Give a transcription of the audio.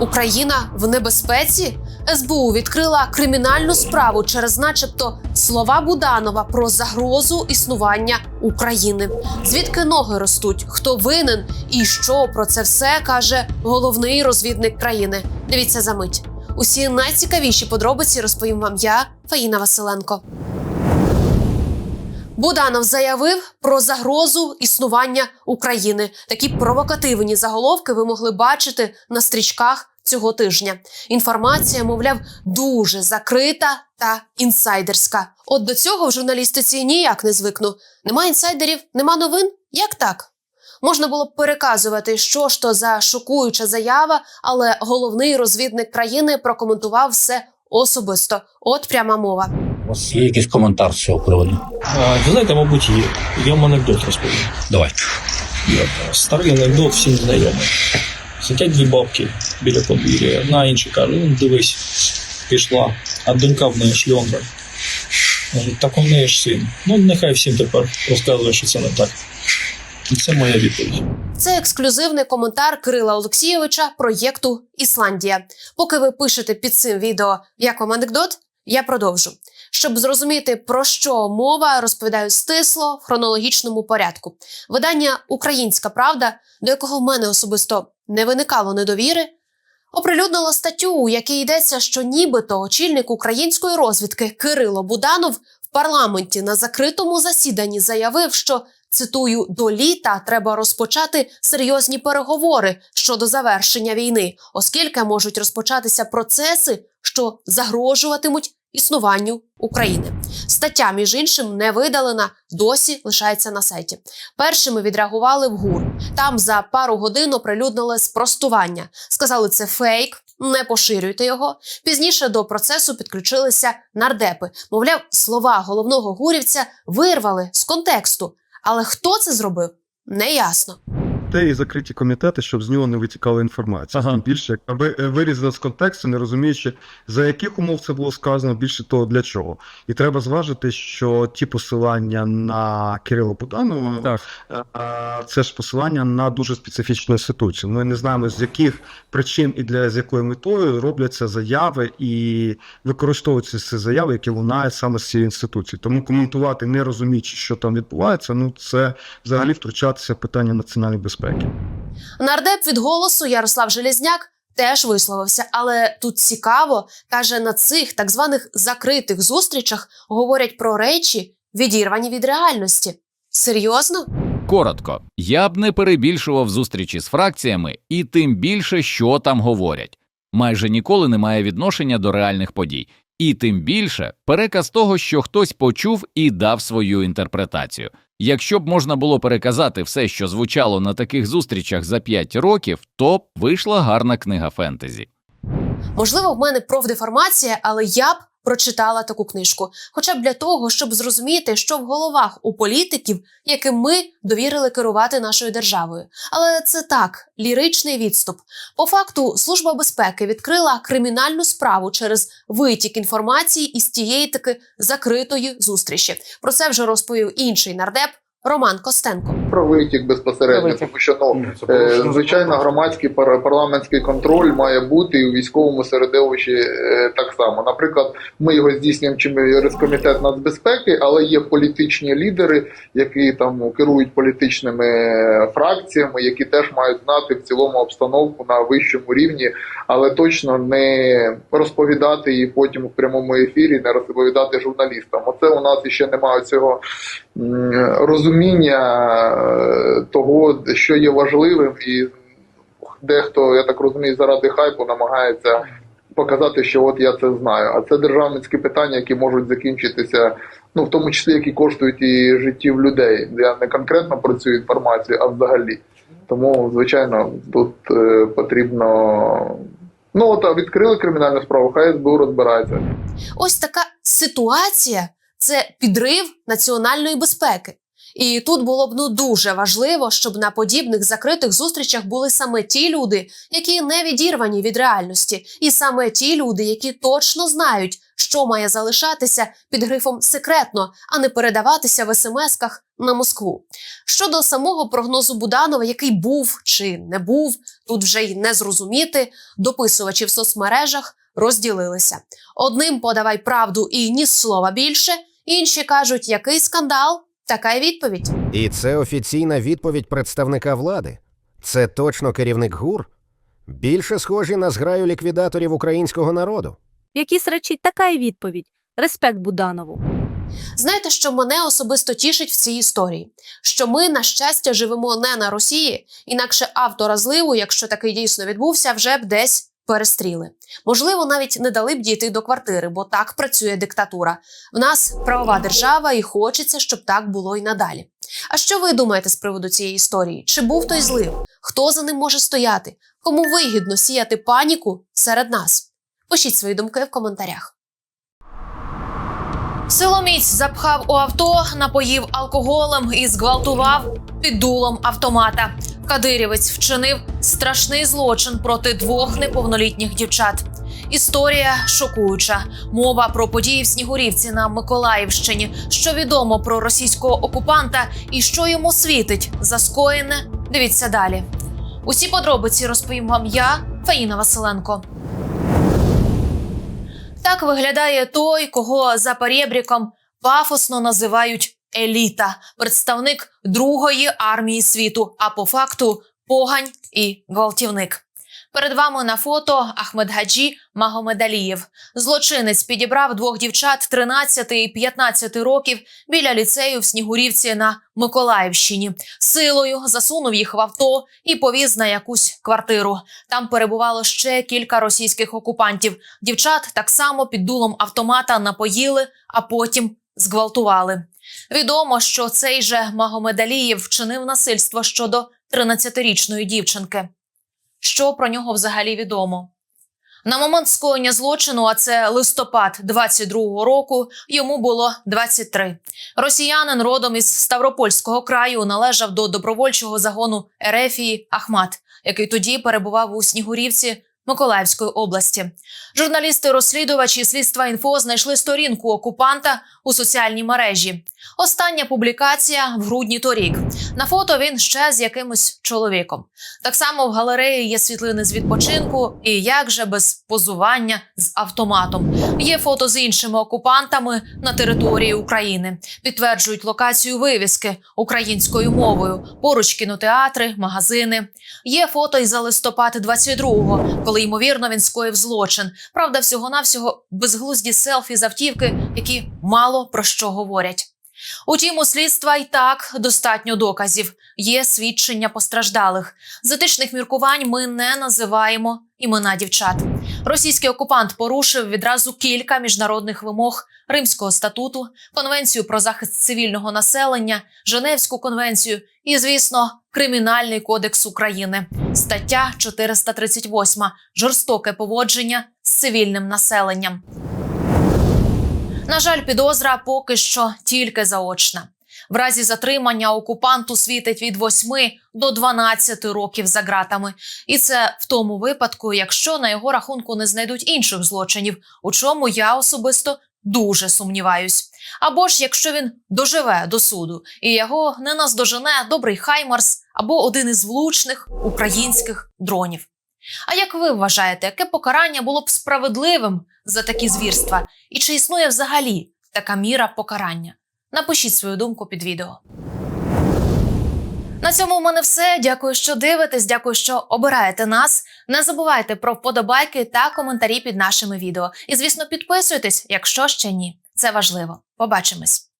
Україна в небезпеці? СБУ відкрила кримінальну справу через, начебто, слова Буданова про загрозу існування України. Звідки ноги ростуть? Хто винен і що про це все каже головний розвідник країни? Дивіться за мить. Усі найцікавіші подробиці розповім вам я, Фаїна Василенко. Буданов заявив про загрозу існування України. Такі провокативні заголовки ви могли бачити на стрічках цього тижня. Інформація, мовляв, дуже закрита та інсайдерська. От до цього в журналістиці ніяк не звикну. Нема інсайдерів, нема новин? Як так? Можна було б переказувати, що ж то за шокуюча заява, але головний розвідник країни прокоментував все особисто. От пряма мова. У вас є якийсь коментар з цього приводу? Ви знаєте, мабуть, є. Я вам анекдот розповім. Давай. Старий анекдот всім знайомий. Сидять дві бабки біля подвір'я. Одна інша каже, ну дивись, пішла, а донька в неї шльондра. Так у неї ж син. Ну, нехай всім тепер розказує, що це не так. І це моя відповідь. Це ексклюзивний коментар Кирила Олексійовича проєкту Ісландія. Поки ви пишете під цим відео як вам анекдот, я продовжу. Щоб зрозуміти про що мова, розповідаю стисло в хронологічному порядку. Видання Українська Правда, до якого в мене особисто не виникало недовіри, оприлюднило статтю, у якій йдеться, що нібито очільник української розвідки Кирило Буданов в парламенті на закритому засіданні заявив, що цитую до літа треба розпочати серйозні переговори щодо завершення війни, оскільки можуть розпочатися процеси, що загрожуватимуть існуванню України. Стаття, між іншим, не видалена, досі лишається на сайті. Першими відреагували в ГУР. Там за пару годин оприлюднили спростування. Сказали, це фейк. Не поширюйте його. Пізніше до процесу підключилися нардепи. Мовляв, слова головного гурівця вирвали з контексту. Але хто це зробив, неясно. Те і закриті комітети, щоб з нього не витікала інформація. Ага. Тим більше, яка ви- е, вирізана з контексту, не розуміючи, за яких умов це було сказано, більше того для чого. І треба зважити, що ті посилання на Кирила Буданова, Так. е, це ж посилання на дуже специфічну інституцію. Ми не знаємо, з яких причин і для з якою метою робляться заяви і використовуються ці заяви, які лунають саме з цієї інституції. Тому коментувати, не розуміючи, що там відбувається, ну це взагалі втручатися в питання національної безпеки. Нардеп від голосу Ярослав Железняк теж висловився, але тут цікаво каже, на цих так званих закритих зустрічах говорять про речі, відірвані від реальності. Серйозно? Коротко, я б не перебільшував зустрічі з фракціями і тим більше, що там говорять. Майже ніколи немає відношення до реальних подій, і тим більше переказ того, що хтось почув і дав свою інтерпретацію. Якщо б можна було переказати все, що звучало на таких зустрічах за 5 років, то б вийшла гарна книга фентезі. Можливо, в мене профдеформація, але я б прочитала таку книжку, хоча б для того, щоб зрозуміти, що в головах у політиків, яким ми довірили керувати нашою державою. Але це так, ліричний відступ. По факту, служба безпеки відкрила кримінальну справу через витік інформації із тієї таки закритої зустрічі. Про це вже розповів інший нардеп Роман Костенко. про витік безпосередньо, тому що ну е, звичайно громадський пар- парламентський контроль має бути і у військовому середовищі е, так само. Наприклад, ми його здійснюємо через комітет нацбезпеки, але є політичні лідери, які там керують політичними фракціями, які теж мають знати в цілому обстановку на вищому рівні, але точно не розповідати її потім у прямому ефірі, не розповідати журналістам. Оце у нас ще немає цього м, розуміння е, того, що є важливим, і дехто, я так розумію, заради хайпу намагається показати, що от я це знаю. А це державницькі питання, які можуть закінчитися, ну в тому числі які коштують і життів людей. Я не конкретно про цю інформацію, а взагалі. Тому, звичайно, тут е, потрібно. Ну, от відкрили кримінальну справу, хай СБУ розбирається. Ось така ситуація це підрив національної безпеки. І тут було б ну дуже важливо, щоб на подібних закритих зустрічах були саме ті люди, які не відірвані від реальності, і саме ті люди, які точно знають, що має залишатися під грифом секретно, а не передаватися в смс-ках на Москву. Щодо самого прогнозу Буданова, який був чи не був, тут вже й не зрозуміти. Дописувачі в соцмережах розділилися. Одним подавай правду і ні слова більше. Інші кажуть, який скандал, така й відповідь. І це офіційна відповідь представника влади. Це точно керівник ГУР. Більше схожі на зграю ліквідаторів українського народу. В якійсь речі така й відповідь. Респект Буданову. Знаєте, що мене особисто тішить в цій історії? Що ми, на щастя, живемо не на Росії, інакше автора зливу, якщо такий дійсно відбувся, вже б десь перестріли. Можливо, навіть не дали б дійти до квартири, бо так працює диктатура. В нас правова держава, і хочеться, щоб так було й надалі. А що ви думаєте з приводу цієї історії? Чи був той злив? Хто за ним може стояти? Кому вигідно сіяти паніку серед нас? Пишіть свої думки в коментарях. Силоміць запхав у авто, напоїв алкоголем і зґвалтував під дулом автомата. Кадирівець вчинив страшний злочин проти двох неповнолітніх дівчат. Історія шокуюча. Мова про події в Снігурівці на Миколаївщині. Що відомо про російського окупанта і що йому світить за скоєне. Дивіться далі. Усі подробиці розповім вам я, Фаїна Василенко. Так виглядає той, кого за перебріком пафосно називають еліта, представник другої армії світу, а по факту погань і гвалтівник. Перед вами на фото Ахмед Гаджі Магомедалієв. Злочинець підібрав двох дівчат 13 і 15 років біля ліцею в Снігурівці на Миколаївщині. Силою засунув їх в авто і повіз на якусь квартиру. Там перебувало ще кілька російських окупантів. Дівчат так само під дулом автомата напоїли, а потім зґвалтували. Відомо, що цей же Магомедалієв вчинив насильство щодо 13-річної дівчинки. Що про нього взагалі відомо? На момент скоєння злочину, а це листопад 22-го року, йому було 23. Росіянин родом із Ставропольського краю належав до добровольчого загону Ерефії Ахмат, який тоді перебував у Снігурівці Миколаївської області. Журналісти-розслідувачі слідства інфо знайшли сторінку окупанта у соціальній мережі. Остання публікація в грудні торік. На фото він ще з якимось чоловіком. Так само в галереї є світлини з відпочинку, і як же без позування з автоматом. Є фото з іншими окупантами на території України. Підтверджують локацію вивіски українською мовою. Поруч кінотеатри, магазини. Є фото із за листопад 22-го, коли ймовірно він скоїв злочин. Правда, всього навсього безглузді селфі з автівки, які мало про що говорять. Утім, у слідства й так достатньо доказів. Є свідчення постраждалих. З етичних міркувань ми не називаємо імена дівчат. Російський окупант порушив відразу кілька міжнародних вимог Римського статуту, Конвенцію про захист цивільного населення, Женевську конвенцію і, звісно, Кримінальний кодекс України, стаття 438 жорстоке поводження з цивільним населенням. На жаль, підозра поки що тільки заочна. В разі затримання окупанту світить від 8 до 12 років за ґратами. І це в тому випадку, якщо на його рахунку не знайдуть інших злочинів, у чому я особисто дуже сумніваюсь. Або ж якщо він доживе до суду і його не наздожене добрий Хаймарс або один із влучних українських дронів. А як ви вважаєте, яке покарання було б справедливим за такі звірства? І чи існує взагалі така міра покарання? Напишіть свою думку під відео. На цьому в мене все. Дякую, що дивитесь. Дякую, що обираєте нас. Не забувайте про вподобайки та коментарі під нашими відео. І, звісно, підписуйтесь, якщо ще ні. Це важливо. Побачимось.